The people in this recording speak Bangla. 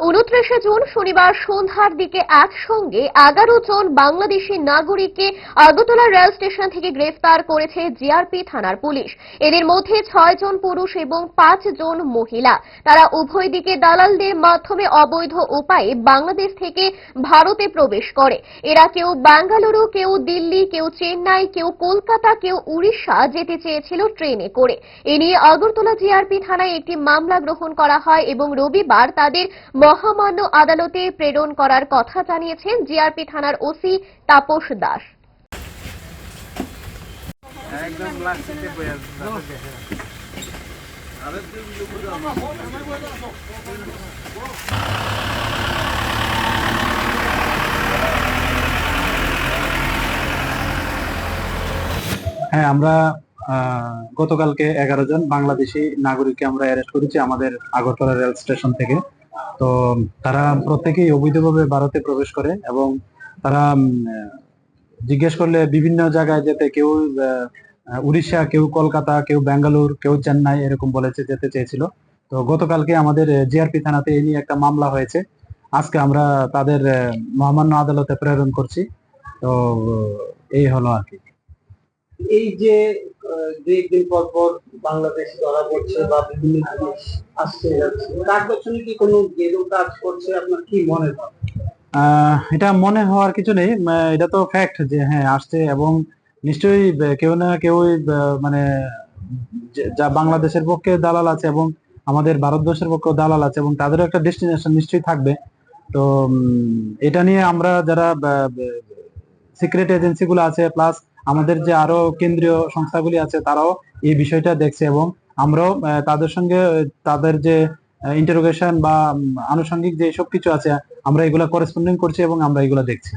উনত্রিশে জুন শনিবার সন্ধ্যার দিকে একসঙ্গে এগারো জন বাংলাদেশি নাগরিককে আগরতলা রেল স্টেশন থেকে গ্রেফতার করেছে জিআরপি থানার পুলিশ। এদের মধ্যে ছয় জন পুরুষ এবং পাঁচ জন মহিলা। তারা উভয় দিকে দালালদের মাধ্যমে অবৈধ উপায়ে বাংলাদেশ থেকে ভারতে প্রবেশ করে। এরা কেউ বেঙ্গালুরু, কেউ দিল্লি, কেউ চেন্নাই, কেউ কলকাতা, কেউ উড়িষ্যা যেতে চেয়েছিল ট্রেনে করে। এ নিয়ে আগরতলা জিআরপি থানায় একটি মামলা গ্রহণ করা হয় এবং রবিবার তাদের মহামান্য আদালতে প্রেরণ করার কথা জানিয়েছেন জিআরপি থানার ওসি তাপস দাস। হ্যাঁ আমরা আহ, গতকালকে এগারো জন বাংলাদেশি নাগরিককে আমরা অ্যারেস্ট করেছি আমাদের আগরতলা রেল স্টেশন থেকে। তো তারা প্রত্যেকেই অবৈধভাবে ভারতে প্রবেশ করে এবং তারা জিজ্ঞেস করলে বিভিন্ন জায়গায় যেতে কেউ উড়িষ্যা, কেউ কলকাতা, কেউ বেঙ্গালুর কেউ চেন্নাই এরকম বলেছে, যেতে চেয়েছিল। তো গতকালকে আমাদের জিআরপি থানাতে এই নিয়ে একটা মামলা হয়েছে। আজকে আমরা তাদের মহামান্য আদালতে প্রেরণ করছি। তো এই হলো আর কি। এই যে আহ, দু একদিন পর পর বাংলাদেশ ধরা পড়ছে বা বিভিন্ন জিনিস আসছে যাচ্ছে। তার পেছনে কি কোনো গেরু কাজ করছে? আপনার কি মনে হয়? এটা মনে হওয়ার কিছু নেই। এটা তো ফ্যাক্ট যে হ্যাঁ আসছে এবং নিশ্চয়ই কেউ না কেউ মানে যা বাংলাদেশের পক্ষে দালাল আছে এবং আমাদের ভারতবর্ষের পক্ষেও দালাল আছে এবং তাদেরও একটা ডেস্টিনেশন নিশ্চয়ই থাকবে। তো এটা নিয়ে আমরা যারা সিক্রেট এজেন্সি গুলো আছে প্লাস আমাদের যে আরও কেন্দ্রীয় সংস্থাগুলি আছে, তারাও এই বিষয়টা দেখছে এবং আমরাও তাদের সঙ্গে তাদের যে ইন্টারোগেশন বা আনুষঙ্গিক যে সব কিছু আছে, আমরা এগুলা করেসপন্ডিং করছি এবং আমরা এগুলা দেখছি।